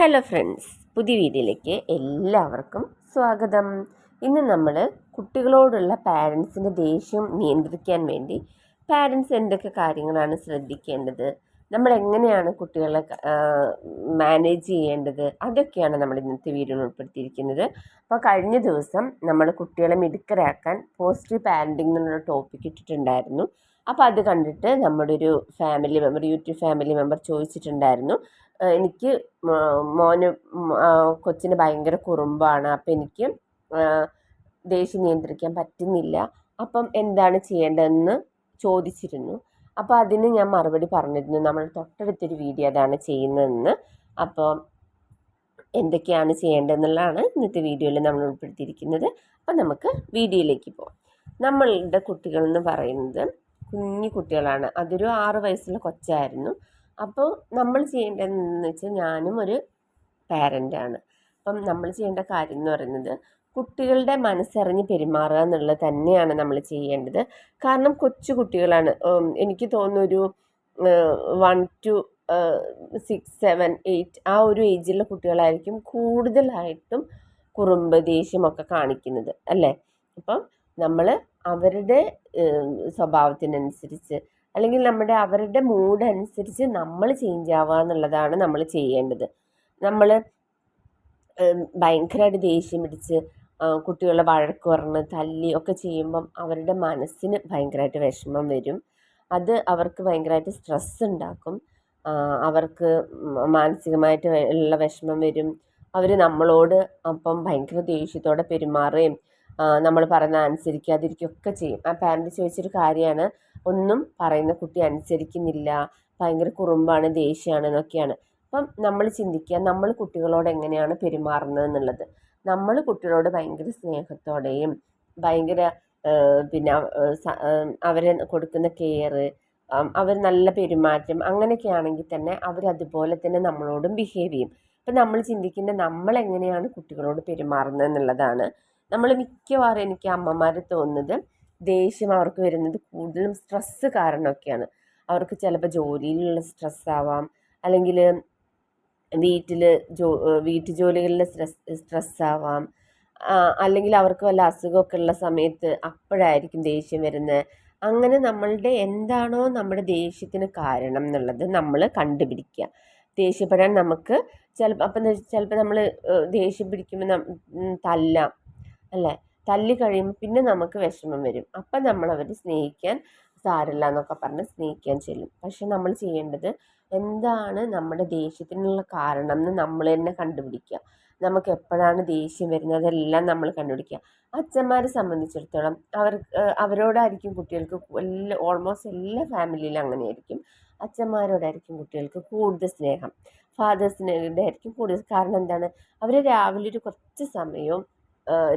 Hello friends പുതിയ വീഡിയോയിലേക്ക് എല്ലാവർക്കും സ്വാഗതം. ഇന്ന് നമ്മൾ കുട്ടികളോടുള്ള പാരൻസിന്റെ ദേഷ്യം നിയന്ത്രിക്കാൻ വേണ്ടി പാരൻസ് എന്തൊക്കെ കാര്യങ്ങളാണ് ശ്രദ്ധിക്കേണ്ടത് നമ്മൾ എങ്ങനെയാണ് കുട്ടികളെ മാനേജ് ചെയ്യേണ്ടത് അതൊക്കെയാണ് നമ്മൾ ഇന്നത്തെ വീഡിയോയിൽ ഉൾപ്പെടുത്തിയിരിക്കുന്നത്. അപ്പോൾ കഴിഞ്ഞ ദിവസം നമ്മൾ കുട്ടികളെ മിടുക്കരാക്കാൻ പോസിറ്റീവ് പാരന്റിംഗ് എന്നുള്ള ടോപ്പിക് ഇട്ടിട്ടുണ്ടായിരുന്നു. അപ്പോൾ അത് കണ്ടിട്ട് നമ്മുടെ ഒരു family member YouTube family member ചോദിച്ചിട്ടുണ്ടായിരുന്നു എനിക്ക് മോന് കൊച്ചിന് ഭയങ്കര കുറുമ്പാണ്. അപ്പം എനിക്ക് ദേഷ്യം നിയന്ത്രിക്കാൻ പറ്റുന്നില്ല. അപ്പം എന്താണ് ചെയ്യേണ്ടതെന്ന് ചോദിച്ചിരുന്നു. അപ്പോൾ അതിന് ഞാൻ മറുപടി പറഞ്ഞിരുന്നു. നമ്മൾ തൊട്ടടുത്തൊരു വീഡിയോ അതാണ് ചെയ്യുന്നതെന്ന്. അപ്പോൾ എന്തൊക്കെയാണ് ചെയ്യേണ്ടതെന്നുള്ളതാണ് ഇന്നത്തെ വീഡിയോയിൽ നമ്മൾ ഉൾപ്പെടുത്തിയിരിക്കുന്നത്. അപ്പം നമുക്ക് വീഡിയോയിലേക്ക് പോകാം നമ്മളുടെ കുട്ടികൾ എന്ന് പറയുന്നത് കുഞ്ഞു കുട്ടികളാണ്. അതൊരു ആറ് വയസ്സുള്ള കൊച്ചായിരുന്നു. അപ്പോൾ നമ്മൾ ചെയ്യേണ്ടതെന്ന് വെച്ചാൽ ഞാനും ഒരു പാരന്റാണ് അപ്പം നമ്മൾ ചെയ്യേണ്ട കാര്യം എന്ന് പറയുന്നത് കുട്ടികളുടെ മനസ്സറിഞ്ഞ് പെരുമാറുക എന്നുള്ളത് തന്നെയാണ് നമ്മൾ ചെയ്യേണ്ടത്. കാരണം കൊച്ചു കുട്ടികളാണ്. എനിക്ക് തോന്നുന്നു ഒരു one two six seven eight ആ ഒരു ഏജിലുള്ള കുട്ടികളായിരിക്കും കൂടുതലായിട്ടും കുറുമ്പ് ദേഷ്യമൊക്കെ കാണിക്കുന്നത്. അല്ലേ? അപ്പം നമ്മൾ അവരുടെ സ്വഭാവത്തിനനുസരിച്ച് അല്ലെങ്കിൽ നമ്മുടെ അവരുടെ മൂഡ് അനുസരിച്ച് നമ്മൾ ചേഞ്ച് ആവുക എന്നുള്ളതാണ് നമ്മൾ ചെയ്യേണ്ടത്. നമ്മൾ ഭയങ്കരമായിട്ട് ദേഷ്യം പിടിച്ച് കുട്ടികളെ വഴക്ക് പറഞ്ഞ് തല്ലി ഒക്കെ ചെയ്യുമ്പം അവരുടെ മനസ്സിന് ഭയങ്കരമായിട്ട് വിഷമം വരും. അത് അവർക്ക് ഭയങ്കരമായിട്ട് സ്ട്രെസ് ഉണ്ടാക്കും. അവർക്ക് മാനസികമായിട്ട് ഉള്ള വിഷമം വരും. അവർ നമ്മളോട് അപ്പം ഭയങ്കര ദേഷ്യത്തോടെ പെരുമാറുകയും നമ്മൾ പറയുന്ന അനുസരിക്കാതിരിക്കുകയൊക്കെ ചെയ്യും. ആ പാരന്റ് ചോദിച്ചൊരു കാര്യമാണ്. ഒന്നും പറയുന്ന കുട്ടി അനുസരിക്കുന്നില്ല. ഭയങ്കര കുറുമ്പാണ് ദേഷ്യമാണ് എന്നൊക്കെയാണ്. അപ്പം നമ്മൾ ചിന്തിക്കുക നമ്മൾ കുട്ടികളോട് എങ്ങനെയാണ് പെരുമാറുന്നത് എന്നുള്ളത്. നമ്മൾ കുട്ടികളോട് ഭയങ്കര സ്നേഹത്തോടെയും ഭയങ്കര പിന്നെ അവരെ കൊടുക്കുന്ന കെയർ അവർ നല്ല പെരുമാറ്റം അങ്ങനെയൊക്കെ ആണെങ്കിൽ തന്നെ അവർ അതുപോലെ തന്നെ നമ്മളോടും ബിഹേവ് ചെയ്യും. അപ്പം നമ്മൾ ചിന്തിക്കേണ്ട നമ്മൾ എങ്ങനെയാണ് കുട്ടികളോട് പെരുമാറുന്നത് എന്നുള്ളതാണ് നമ്മൾ മിക്കവാറും എനിക്ക് അമ്മമാർ തോന്നുന്നത് ദേഷ്യം അവർക്ക് വരുന്നത് കൂടുതലും സ്ട്രെസ്സ് കാരണമൊക്കെയാണ്. അവർക്ക് ചിലപ്പോൾ ജോലിയിലുള്ള സ്ട്രെസ് ആവാം. അല്ലെങ്കിൽ വീട്ടിൽ ജോ വീട്ടു ജോലികളിലെ സ്ട്രെസ് സ്ട്രെസ് ആവാം. അല്ലെങ്കിൽ അവർക്ക് വല്ല അസുഖമൊക്കെ ഉള്ള സമയത്ത് അപ്പോഴായിരിക്കും ദേഷ്യം വരുന്നത് അങ്ങനെ നമ്മളുടെ എന്താണോ നമ്മുടെ ദേഷ്യത്തിന് കാരണം എന്നുള്ളത് നമ്മൾ കണ്ടുപിടിക്കുക ദേഷ്യപ്പെടാൻ നമുക്ക് ചിലപ്പോൾ അപ്പം ചിലപ്പോൾ നമ്മൾ ദേഷ്യം പിടിക്കുമ്പോൾ തല്ലാം. അല്ലേ? തല്ലി കഴിയുമ്പോൾ പിന്നെ നമുക്ക് വിഷമം വരും. അപ്പം നമ്മൾ അവർ സ്നേഹിക്കാൻ സാരമില്ല എന്നൊക്കെ പറഞ്ഞ് സ്നേഹിക്കാൻ ചെല്ലും. പക്ഷെ നമ്മൾ ചെയ്യേണ്ടത് എന്താണ് നമ്മുടെ ദേഷ്യത്തിനുള്ള കാരണം എന്ന് നമ്മൾ തന്നെ കണ്ടുപിടിക്കുക. നമുക്ക് എപ്പോഴാണ് ദേഷ്യം വരുന്നത് അതെല്ലാം നമ്മൾ കണ്ടുപിടിക്കുക. അച്ഛന്മാരെ സംബന്ധിച്ചിടത്തോളം അവർ അവരോടായിരിക്കും കുട്ടികൾക്ക് എല്ലാ ഓൾമോസ്റ്റ് എല്ലാ ഫാമിലിയിലും അങ്ങനെയായിരിക്കും. അച്ഛന്മാരോടായിരിക്കും കുട്ടികൾക്ക് കൂടുതൽ സ്നേഹം. ഫാദേഴ്സിനോടായിരിക്കും കൂടുതൽ കാരണം എന്താണ്? അവർ രാവിലെ ഒരു കുറച്ച് സമയവും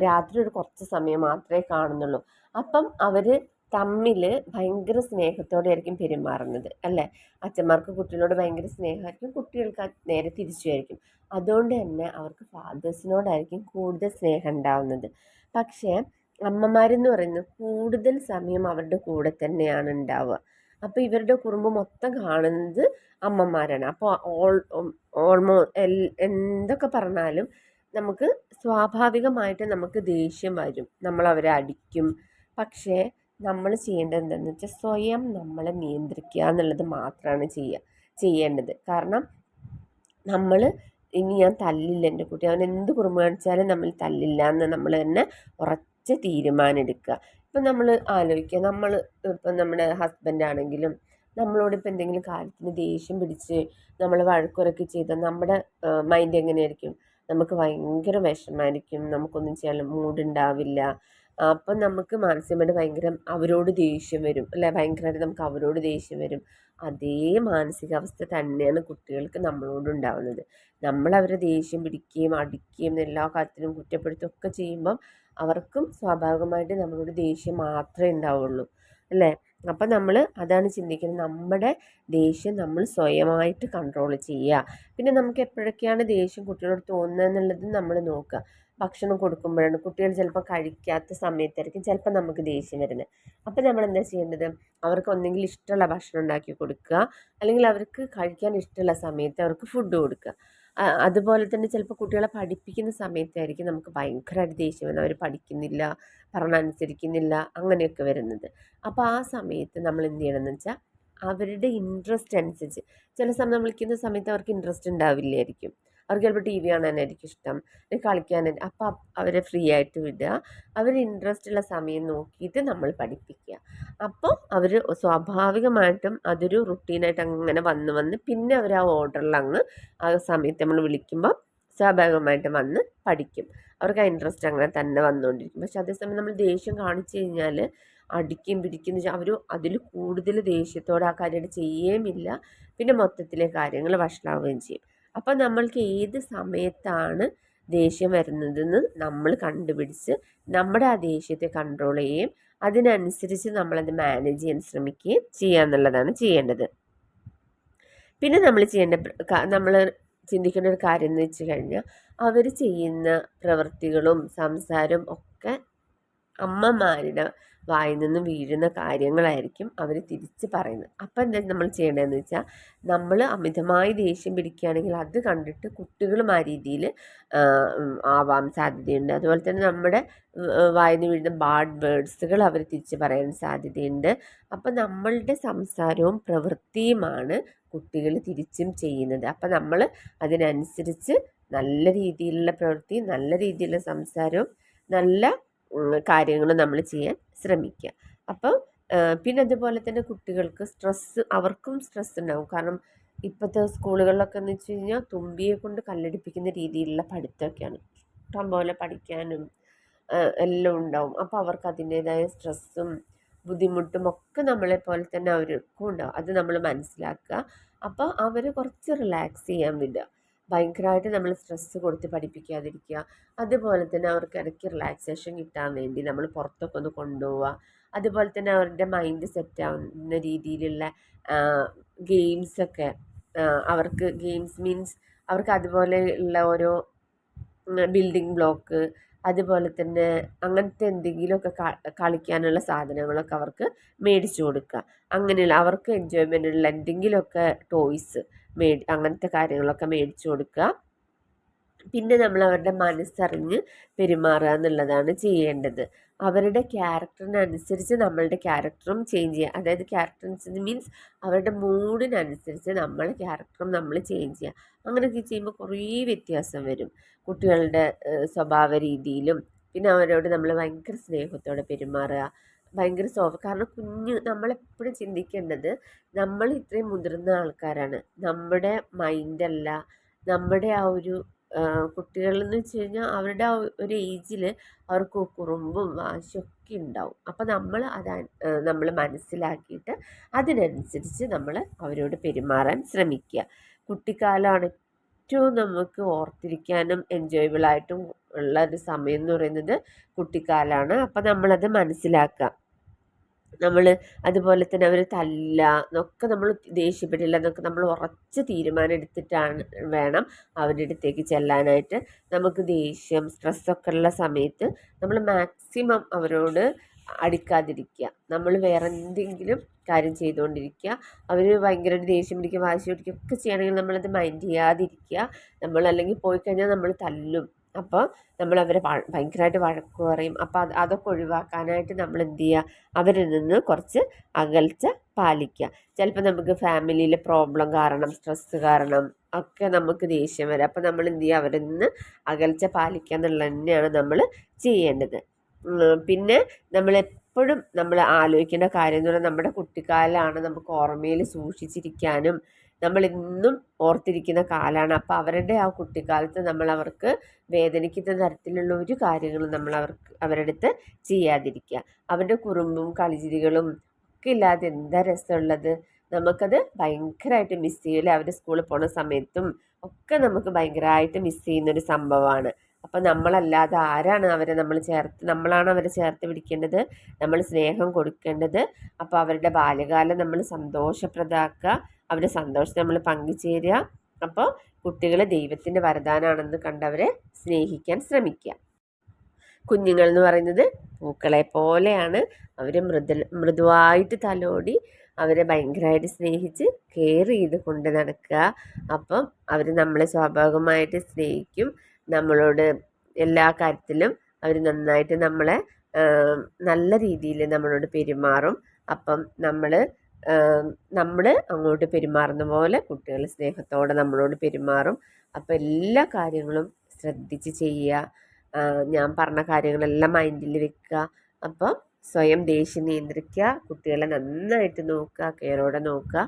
രാത്രി ഒരു കുറച്ച് സമയം മാത്രമേ കാണുന്നുള്ളൂ. അപ്പം അവർ തമ്മിൽ ഭയങ്കര സ്നേഹത്തോടെ ആയിരിക്കും പെരുമാറുന്നത് അല്ലേ? അച്ഛന്മാർക്ക് കുട്ടികളോട് ഭയങ്കര സ്നേഹമായിരിക്കും കുട്ടികൾക്ക് നേരെ തിരിച്ചുമായിരിക്കും അതുകൊണ്ട് തന്നെ അവർക്ക് ഫാദേഴ്സിനോടായിരിക്കും കൂടുതൽ സ്നേഹം ഉണ്ടാവുന്നത്. പക്ഷേ അമ്മമാരെന്ന് പറയുന്നത് കൂടുതൽ സമയം അവരുടെ കൂടെ തന്നെയാണ് ഉണ്ടാവുക. അപ്പോൾ ഇവരുടെ കുറുമ്പ് മൊത്തം കാണുന്നത് അമ്മമാരാണ്. അപ്പോൾ ഓൾ ഓൾമോ എന്തൊക്കെ പറഞ്ഞാലും നമുക്ക് സ്വാഭാവികമായിട്ട് നമുക്ക് ദേഷ്യം വരും. നമ്മൾ അവരെ അടിക്കും. പക്ഷേ നമ്മൾ ചെയ്യേണ്ടത് എന്താണെന്ന് വെച്ചാൽ സ്വയം നമ്മളെ നിയന്ത്രിക്കുക എന്നുള്ളത് മാത്രമാണ് ചെയ്യുക ചെയ്യേണ്ടത്. കാരണം നമ്മൾ ഇനി ഞാൻ തല്ലില്ല എന്റെ കുട്ടി. അവൻ എന്ത് കുറുമ്പ് കാണിച്ചാലും നമ്മൾ തല്ലില്ല എന്ന് നമ്മൾ തന്നെ ഉറച്ച തീരുമാനം എടുക്കുക. ഇപ്പം നമ്മൾ ആലോചിക്കുക. നമ്മൾ ഇപ്പം നമ്മുടെ ഹസ്ബൻഡ് ആണെങ്കിലും നമ്മളോട് ഇപ്പം എന്തെങ്കിലും കാര്യത്തിന് ദേഷ്യം പിടിച്ച് നമ്മൾ വഴക്കുറക്കി ചെയ്താൽ നമ്മുടെ മൈൻഡ് എങ്ങനെയായിരിക്കും? നമുക്ക് ഭയങ്കര വിഷമമായിരിക്കും നമുക്കൊന്നും ചെയ്യാൻ മൂഡുണ്ടാവില്ല. അപ്പം നമുക്ക് മാനസികമായിട്ട് ഭയങ്കര അവരോട് ദേഷ്യം വരും. അല്ലെ? ഭയങ്കരമായിട്ട് നമുക്ക് അവരോട് ദേഷ്യം വരും. അതേ മാനസികാവസ്ഥ തന്നെയാണ് കുട്ടികൾക്ക് നമ്മളോട് ഉണ്ടാവുന്നത്. നമ്മൾ അവരെ ദേഷ്യം പിടിക്കുകയും അടിക്കുകയും എല്ലാ കാര്യത്തിലും കുറ്റപ്പെടുത്തുകയൊക്കെ ചെയ്യുമ്പം അവർക്കും സ്വാഭാവികമായിട്ട് നമ്മളോട് ദേഷ്യം മാത്രമേ ഉണ്ടാവുള്ളൂ. അല്ലേ? അപ്പം നമ്മൾ അതാണ് ചിന്തിക്കുന്നത്. നമ്മുടെ ദേഷ്യം നമ്മൾ സ്വയമായിട്ട് കൺട്രോൾ ചെയ്യുക. പിന്നെ നമുക്ക് എപ്പോഴൊക്കെയാണ് ദേഷ്യം കുട്ടികളോട് തോന്നുന്നത് എന്നുള്ളത് നമ്മൾ നോക്കുക. ഭക്ഷണം കൊടുക്കുമ്പോഴാണ്. കുട്ടികൾ ചിലപ്പോൾ കഴിക്കാത്ത സമയത്തായിരിക്കും ചിലപ്പോൾ നമുക്ക് ദേഷ്യം വരുന്നത്. അപ്പോൾ നമ്മൾ എന്താ ചെയ്യേണ്ടത്? അവർക്ക് ഒന്നെങ്കിൽ ഇഷ്ടമുള്ള ഭക്ഷണം ഉണ്ടാക്കി കൊടുക്കുക. അല്ലെങ്കിൽ അവർക്ക് കഴിക്കാൻ ഇഷ്ടമുള്ള സമയത്ത് അവർക്ക് ഫുഡ് കൊടുക്കുക. അതുപോലെ തന്നെ ചിലപ്പോൾ കുട്ടികളെ പഠിപ്പിക്കുന്ന സമയത്തായിരിക്കും നമുക്ക് ഭയങ്കരമായിട്ട് ദേഷ്യം വരുന്നത്. അവർ പഠിക്കുന്നില്ല പറഞ്ഞനുസരിക്കുന്നില്ല അങ്ങനെയൊക്കെ വരുന്നത്. അപ്പോൾ ആ സമയത്ത് നമ്മൾ എന്ത് ചെയ്യണമെന്ന് വെച്ചാൽ അവരുടെ ഇൻട്രസ്റ്റ് അനുസരിച്ച്. ചില സമയം നമ്മൾ വിളിക്കുന്ന സമയത്ത് അവർക്ക് ഇൻട്രസ്റ്റ് ഉണ്ടാവില്ലായിരിക്കും. അവർക്ക് ചിലപ്പോൾ ടി വി കാണാനായിരിക്കും ഇഷ്ടം. കളിക്കാനായിട്ട് അപ്പോൾ അവരെ ഫ്രീ ആയിട്ട് വിടുക. അവർ ഇൻട്രസ്റ്റ് ഉള്ള സമയം നോക്കിയിട്ട് നമ്മൾ പഠിപ്പിക്കുക. അപ്പോൾ അവർ സ്വാഭാവികമായിട്ടും അതൊരു റുട്ടീനായിട്ട് അങ്ങനെ വന്ന് വന്ന് പിന്നെ അവർ ആ ഓർഡറിൽ അങ്ങ് ആ സമയത്ത് നമ്മൾ വിളിക്കുമ്പോൾ സ്വാഭാവികമായിട്ട് വന്ന് പഠിക്കും. അവർക്ക് ആ ഇൻട്രസ്റ്റ് അങ്ങനെ തന്നെ വന്നുകൊണ്ടിരിക്കും. പക്ഷെ അതേസമയം നമ്മൾ ദേഷ്യം കാണിച്ചു കഴിഞ്ഞാൽ അടിക്കും പിടിക്കും വെച്ചാൽ അവർ അതിൽ കൂടുതൽ ദേഷ്യത്തോടെ ആ കാര്യം ചെയ്യുകയുമില്ല പിന്നെ മൊത്തത്തിലെ കാര്യങ്ങൾ വഷളാവുകയും ചെയ്യും. അപ്പം നമ്മൾക്ക് ഏത് സമയത്താണ് ദേഷ്യം വരുന്നതെന്ന് നമ്മൾ കണ്ടുപിടിച്ച് നമ്മുടെ ആ ദേഷ്യത്തെ കൺട്രോൾ ചെയ്യുകയും അതിനനുസരിച്ച് നമ്മളത് മാനേജ് ചെയ്യാൻ ശ്രമിക്കുകയും ചെയ്യുക എന്നുള്ളതാണ് ചെയ്യേണ്ടത്. പിന്നെ നമ്മൾ ചെയ്യേണ്ട നമ്മൾ ചിന്തിക്കേണ്ട ഒരു കാര്യം എന്ന് വെച്ച് കഴിഞ്ഞാൽ അവർ ചെയ്യുന്ന പ്രവൃത്തികളും സംസാരവും ഒക്കെ അമ്മമാരുടെ വായിൽ നിന്ന് വീഴുന്ന കാര്യങ്ങളായിരിക്കും അവർ തിരിച്ച് പറയുന്നത്. അപ്പം എന്താ നമ്മൾ ചെയ്യേണ്ടതെന്ന് വെച്ചാൽ നമ്മൾ അമിതമായി ദേഷ്യം പിടിക്കുകയാണെങ്കിൽ അത് കണ്ടിട്ട് കുട്ടികളും ആ രീതിയിൽ ആവാൻ സാധ്യതയുണ്ട്. അതുപോലെ തന്നെ നമ്മുടെ വായിൽ നിന്ന് വീഴുന്ന ബാഡ് വേർഡ്സുകൾ അവർ തിരിച്ച് പറയാൻ സാധ്യതയുണ്ട്. അപ്പം നമ്മളുടെ സംസാരവും പ്രവൃത്തിയുമാണ് കുട്ടികൾ തിരിച്ചും ചെയ്യുന്നത്. അപ്പം നമ്മൾ അതിനനുസരിച്ച് നല്ല രീതിയിലുള്ള പ്രവൃത്തി നല്ല രീതിയിലുള്ള സംസാരവും നല്ല കാര്യങ്ങൾ നമ്മൾ ചെയ്യാൻ ശ്രമിക്കുക. അപ്പം പിന്നെ അതുപോലെ തന്നെ കുട്ടികൾക്ക് സ്ട്രെസ്സ് അവർക്കും സ്ട്രെസ് ഉണ്ടാകും കാരണം ഇപ്പോഴത്തെ സ്കൂളുകളിലൊക്കെ എന്ന് വെച്ച് കഴിഞ്ഞാൽ തുമ്പിയെ കൊണ്ട് കല്ലടിപ്പിക്കുന്ന രീതിയിലുള്ള പഠിത്തമൊക്കെയാണ്. ഇഷ്ടം പോലെ പഠിക്കാനും എല്ലാം ഉണ്ടാവും. അപ്പോൾ അവർക്ക് അതിന്റേതായ സ്ട്രെസ്സും ബുദ്ധിമുട്ടും ഒക്കെ നമ്മളെ പോലെ തന്നെ അവർക്കും ഉണ്ടാവും. അത് നമ്മൾ മനസ്സിലാക്കുക. അപ്പോൾ അവർ കുറച്ച് റിലാക്സ് ചെയ്യാൻ വിടുക. ഭയങ്കരമായിട്ട് നമ്മൾ സ്ട്രെസ്സ് കൊടുത്ത് പഠിപ്പിക്കാതിരിക്കുക. അതുപോലെ തന്നെ അവർക്ക് ഇടയ്ക്ക് റിലാക്സേഷൻ കിട്ടാൻ വേണ്ടി നമ്മൾ പുറത്തൊക്കെ ഒന്ന് കൊണ്ടുപോവുക. അതുപോലെ തന്നെ അവരുടെ മൈൻഡ് സെറ്റ് ആവുന്ന രീതിയിലുള്ള ഗെയിംസൊക്കെ അവർക്ക് ഗെയിംസ് മീൻസ് അവർക്ക് അതുപോലെ ഉള്ള ഓരോ ബിൽഡിംഗ് ബ്ലോക്ക് അതുപോലെ തന്നെ അങ്ങനത്തെ എന്തെങ്കിലുമൊക്കെ കളിക്കാനുള്ള സാധനങ്ങളൊക്കെ അവർക്ക് മേടിച്ചു കൊടുക്കുക. അങ്ങനെയുള്ള അവർക്ക് എൻജോയ്മെന്റുള്ള എന്തെങ്കിലുമൊക്കെ ടോയ്സ് മേടി അങ്ങനത്തെ കാര്യങ്ങളൊക്കെ മേടിച്ചു കൊടുക്കുക. പിന്നെ നമ്മൾ അവരുടെ മനസ്സറിഞ്ഞ് പെരുമാറുക എന്നുള്ളതാണ് ചെയ്യേണ്ടത്. അവരുടെ ക്യാരക്ടറിനനുസരിച്ച് നമ്മളുടെ ക്യാരക്ടറും ചേഞ്ച് ചെയ്യുക. അതായത് ക്യാരക്ടറിനനുസരിച്ച് മീൻസ് അവരുടെ മൂഡിനനുസരിച്ച് നമ്മൾ ക്യാരക്ടറും നമ്മൾ ചേഞ്ച് ചെയ്യുക. അങ്ങനെയൊക്കെ ചെയ്യുമ്പോൾ കുറേ വ്യത്യാസം വരും. കുട്ടികളുടെ സ്വഭാവ രീതിയിലും പിന്നെ അവരോട് നമ്മൾ ഭയങ്കര സ്നേഹത്തോടെ പെരുമാറുക. ഭയങ്കര സോഫ് കാരണം കുഞ്ഞ് നമ്മളെപ്പോഴും ചിന്തിക്കേണ്ടത് നമ്മൾ ഇത്രയും മുതിർന്ന ആൾക്കാരാണ്. നമ്മുടെ മൈൻഡല്ല നമ്മുടെ ആ ഒരു കുട്ടികളെന്ന് വെച്ച് കഴിഞ്ഞാൽ അവരുടെ ആ ഒരു ഏജിൽ അവർക്ക് കുറുമ്പും വാശിയൊക്കെ ഉണ്ടാവും. അപ്പോൾ നമ്മൾ അത് നമ്മൾ മനസ്സിലാക്കിയിട്ട് അതിനനുസരിച്ച് നമ്മൾ അവരോട് പെരുമാറാൻ ശ്രമിക്കുക. കുട്ടിക്കാലമാണ് ഏറ്റവും നമുക്ക് ഓർത്തിരിക്കാനും എൻജോയബിളായിട്ടും ഉള്ള ഒരു സമയം എന്ന് പറയുന്നത് കുട്ടിക്കാലമാണ് അപ്പോൾ നമ്മളത് മനസ്സിലാക്കുക. നമ്മൾ അതുപോലെ തന്നെ അവർ തല്ല എന്നൊക്കെ നമ്മൾ ദേഷ്യപ്പെട്ടില്ല എന്നൊക്കെ നമ്മൾ ഉറച്ച തീരുമാനം എടുത്തിട്ടാണ് വേണം അവരുടെ അടുത്തേക്ക് ചെല്ലാനായിട്ട്. നമുക്ക് ദേഷ്യം സ്ട്രെസ്സൊക്കെ ഉള്ള സമയത്ത് നമ്മൾ മാക്സിമം അവരോട് അടിക്കാതിരിക്കുക. നമ്മൾ വേറെ എന്തെങ്കിലും കാര്യം ചെയ്തുകൊണ്ടിരിക്കുക. അവർ ഭയങ്കരമായിട്ട് ദേഷ്യം പിടിക്കുക വാശി പിടിക്കുക ഒക്കെ ചെയ്യണമെങ്കിൽ നമ്മളത് മൈൻഡ് ചെയ്യാതിരിക്കുക. നമ്മൾ അല്ലെങ്കിൽ പോയി കഴിഞ്ഞാൽ നമ്മൾ തല്ലും. അപ്പോൾ നമ്മൾ അവരെ ഭയങ്കരമായിട്ട് വഴക്ക് പറയും. അപ്പോൾ അത് അതൊക്കെ ഒഴിവാക്കാനായിട്ട് നമ്മൾ എന്ത് ചെയ്യുക അവരിൽ നിന്ന് കുറച്ച് അകൽച്ച പാലിക്കുക ചിലപ്പോൾ നമുക്ക് ഫാമിലിയിലെ പ്രോബ്ലം കാരണം സ്ട്രെസ്സ് കാരണം ഒക്കെ നമുക്ക് ദേഷ്യം വരാം. അപ്പോൾ നമ്മൾ എന്ത് ചെയ്യുക അവരിൽ നിന്ന് അകൽച്ച പാലിക്കുക എന്നുള്ളത് തന്നെയാണ് നമ്മൾ ചെയ്യേണ്ടത് പിന്നെ നമ്മൾ എപ്പോഴും നമ്മൾ ആലോചിക്കേണ്ട കാര്യം എന്ന് പറഞ്ഞാൽ നമ്മുടെ കുട്ടിക്കാലാണ് നമുക്ക് ഓർമ്മയിൽ സൂക്ഷിച്ചിരിക്കാനും നമ്മൾ ഇന്നും ഓർത്തിരിക്കുന്ന കാലമാണ് അപ്പോൾ അവരുടെ ആ കുട്ടിക്കാലത്ത് നമ്മൾ അവർക്ക് വേദനിക്കുന്ന തരത്തിലുള്ള ഒരു കാര്യങ്ങളും നമ്മൾ അവർക്ക് അവരുടെ അടുത്ത് ചെയ്യാതിരിക്കുക. അവരുടെ കുറുമ്പും കളിചിരികളും ഒക്കെ ഇല്ലാതെ എന്താ രസമുള്ളത്? നമുക്കത് ഭയങ്കരമായിട്ട് മിസ് ചെയ്യില്ല അവർ സ്കൂളിൽ പോണ സമയത്തും ഒക്കെ നമുക്ക് ഭയങ്കരമായിട്ട് മിസ് ചെയ്യുന്നൊരു സംഭവമാണ്. അപ്പം നമ്മളല്ലാതെ ആരാണ് അവരെ നമ്മൾ ചേർത്ത് നമ്മളാണ് അവരെ ചേർത്ത് പിടിക്കേണ്ടത്? നമ്മൾ സ്നേഹം കൊടുക്കേണ്ടത്? അപ്പോൾ അവരുടെ ബാല്യകാലം നമ്മൾ സന്തോഷപ്രദമാക്കുക. അവരുടെ സന്തോഷം നമ്മൾ പങ്കുചേരുക. അപ്പോൾ കുട്ടികൾ ദൈവത്തിന്റെ വരദാനാണെന്ന് കണ്ടവരെ സ്നേഹിക്കാൻ ശ്രമിക്കുക. കുഞ്ഞുങ്ങൾ എന്ന് പറയുന്നത് പൂക്കളെ പോലെയാണ്. അവർ മൃദു മൃദുവായിട്ട് തലോടി അവരെ ഭയങ്കരമായിട്ട് സ്നേഹിച്ച് കെയർ ചെയ്ത് കൊണ്ട് നടക്കുക. അപ്പം അവർ നമ്മളെ സ്വാഭാവികമായിട്ട് സ്നേഹിക്കും. നമ്മളോട് എല്ലാ കാര്യത്തിലും അവർ നന്നായിട്ട് നമ്മളെ നല്ല രീതിയിൽ നമ്മളോട് പെരുമാറും. അപ്പം നമ്മൾ നമ്മൾ അങ്ങോട്ട് പെരുമാറുന്ന പോലെ കുട്ടികൾ സ്നേഹത്തോടെ നമ്മളോട് പെരുമാറും. അപ്പോൾ എല്ലാ കാര്യങ്ങളും ശ്രദ്ധിച്ച് ചെയ്യുക. ഞാൻ പറഞ്ഞ കാര്യങ്ങളെല്ലാം മൈൻഡിൽ വെക്കുക. അപ്പം സ്വയം ദേഷ്യം നിയന്ത്രിക്കുക. കുട്ടികളെ നന്നായിട്ട് നോക്കുക. കെയറോടെ നോക്കുക.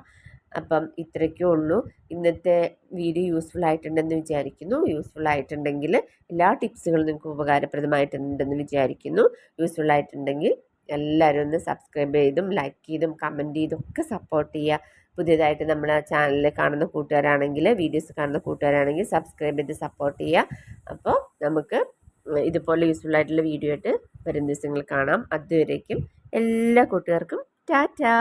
അപ്പം ഇത്രയ്ക്കേ ഉള്ളൂ. ഇന്നത്തെ വീഡിയോ യൂസ്ഫുൾ ആയിട്ടുണ്ടെന്ന് വിചാരിക്കുന്നു. യൂസ്ഫുൾ ആയിട്ടുണ്ടെങ്കിൽ എല്ലാ ടിപ്സുകളും നിങ്ങൾക്ക് ഉപകാരപ്രദമായിട്ടുണ്ടെന്ന് വിചാരിക്കുന്നു. യൂസ്ഫുൾ ആയിട്ടുണ്ടെങ്കിൽ എല്ലാവരും ഒന്ന് സബ്സ്ക്രൈബ് ചെയ്തും ലൈക്ക് ചെയ്തും കമന്റ് ചെയ്തും ഒക്കെ സപ്പോർട്ട് ചെയ്യുക. പുതിയതായിട്ട് നമ്മളെ ചാനലിൽ കാണുന്ന കൂട്ടുകാരാണെങ്കിൽ വീഡിയോസ് കാണുന്ന കൂട്ടുകാരാണെങ്കിൽ സബ്സ്ക്രൈബ് ചെയ്ത് സപ്പോർട്ട് ചെയ്യുക. അപ്പോൾ നമുക്ക് ഇതുപോലെ യൂസ്ഫുൾ ആയിട്ടുള്ള വീഡിയോ ആയിട്ട് വരും ദിവസങ്ങൾ കാണാം. അതുവരേക്കും എല്ലാ കൂട്ടുകാർക്കും ടാറ്റാ!